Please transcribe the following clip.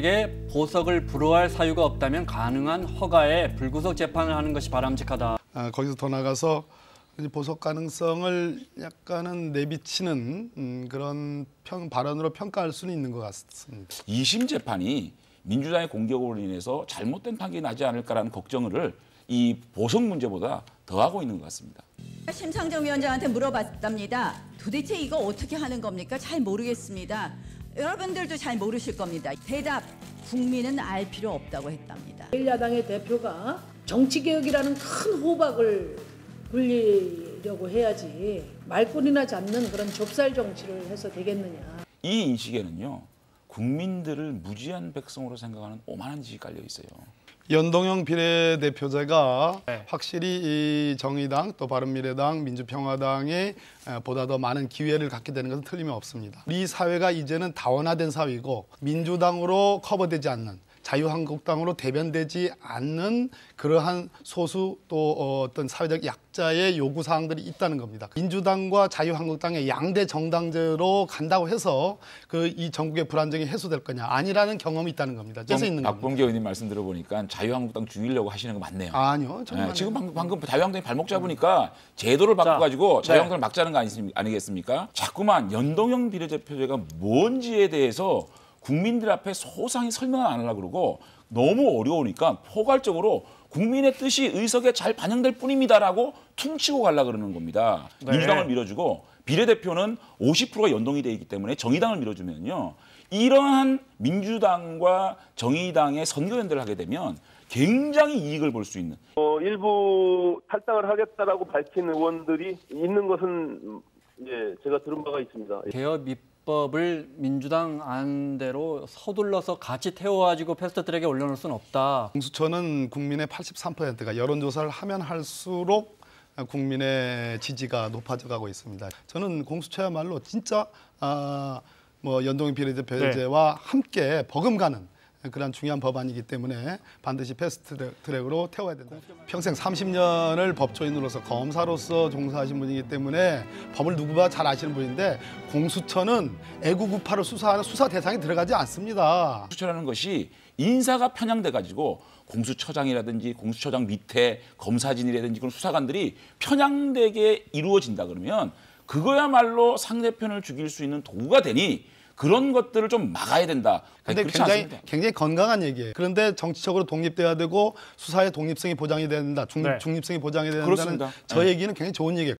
민주당에게 보석을 불허할 사유가 없다면 가능한 허가에 불구속 재판을 하는 것이 바람직하다. 아, 거기서 더 나가서 보석 가능성을 약간은 내비치는 음, 그런 평, 발언으로 평가할 수는 있는 것 같습니다. 2심 재판이 민주당의 공격으로 인해서 잘못된 판결이 나지 않을까라는 걱정을 이 보석 문제보다 더하고 있는 것 같습니다. 심상정 위원장한테 물어봤답니다. 도대체 이거 어떻게 하는 겁니까? 잘 모르겠습니다. 여러분들도 잘 모르실 겁니다. 대답, 국민은 알 필요 없다고 했답니다. 일1야당의 대표가 정치개혁이라는 큰 호박을 굴리려고 해야지 말꼬리나 잡는 그런 좁쌀 정치를 해서 되겠느냐. 이 인식에는요 국민들을 무지한 백성으로 생각하는 오만한 짓이 깔려 있어요. 연동형 비례대표제가 네. 확실히 이 정의당 또 바른미래당 민주평화당에 에, 보다 더 많은 기회를 갖게 되는 것은 틀림이 없습니다. 우리 사회가 이제는 다원화된 사회이고 민주당으로 커버되지 않는 자유한국당으로 대변되지 않는 그러한 소수 또 어, 어떤 사회적 약자의 요구 사항들이 있다는 겁니다. 민주당과 자유한국당의 양대 정당제로 간다고 해서 그 이 전국의 불안정이 해소될 거냐 아니라는 경험이 있다는 겁니다. 그래서 있는 겁니다. 박범계 의원님 말씀 들어보니까 자유한국당 죽이려고 하시는 거 맞네요. 아니요, 네, 지금 방금, 방금 자유한국당이 발목 잡으니까 제도를 바꿔가지고 네. 자유한국당을 막자는 거 아니겠습니까? 아니겠습니까? 자꾸만 연동형 비례대표제가 뭔지에 대해서 국민들 앞에 소상히 설명을 안 하려고 그러고 너무 어려우니까 포괄적으로 국민의 뜻이 의석에 잘 반영될 뿐입니다라고 퉁치고 가려 그러는 겁니다. 네. 민주당을 밀어주고 비례대표는 50%가 연동이 돼 있기 때문에 정의당을 밀어주면요. 이러한 민주당과 정의당의 선거연대를 하게 되면 굉장히 이익을 볼 수 있는 어, 일부 탈당을 하겠다라고 밝힌 의원들이 있는 것은 예, 제가 들은 바가 있습니다. 개업 입법을 민주당 안대로 서둘러서 같이 태워가지고 패스트트랙에 올려놓을 수는 없다. 공수처는 국민의 83%가 여론조사를 하면 할수록 국민의 지지가 높아져 가고 있습니다. 저는 공수처야말로 진짜 아, 뭐 연동형 비례대표제와 함께 버금가는 그런 중요한 법안이기 때문에 반드시 패스트 트랙으로 태워야 된다. 평생 30년을 법조인으로서 검사로서 종사하신 분이기 때문에 법을 누구보다 잘 아시는 분인데 공수처는 애국우파를 수사하는 수사 대상에 들어가지 않습니다. 공수처라는 것이 인사가 편향돼 가지고 공수처장이라든지 공수처장 밑에 검사진이라든지 그런 수사관들이 편향되게 이루어진다 그러면 그거야말로 상대편을 죽일 수 있는 도구가 되니 그런 것들을 좀 막아야 된다. 근데 굉장히 않습니다. 굉장히 건강한 얘기예요. 그런데 정치적으로 독립돼야 되고 수사의 독립성이 보장이 된다. 중, 네. 중립성이 보장이 된다는 그렇습니다. 저 네. 얘기는 굉장히 좋은 얘기예요.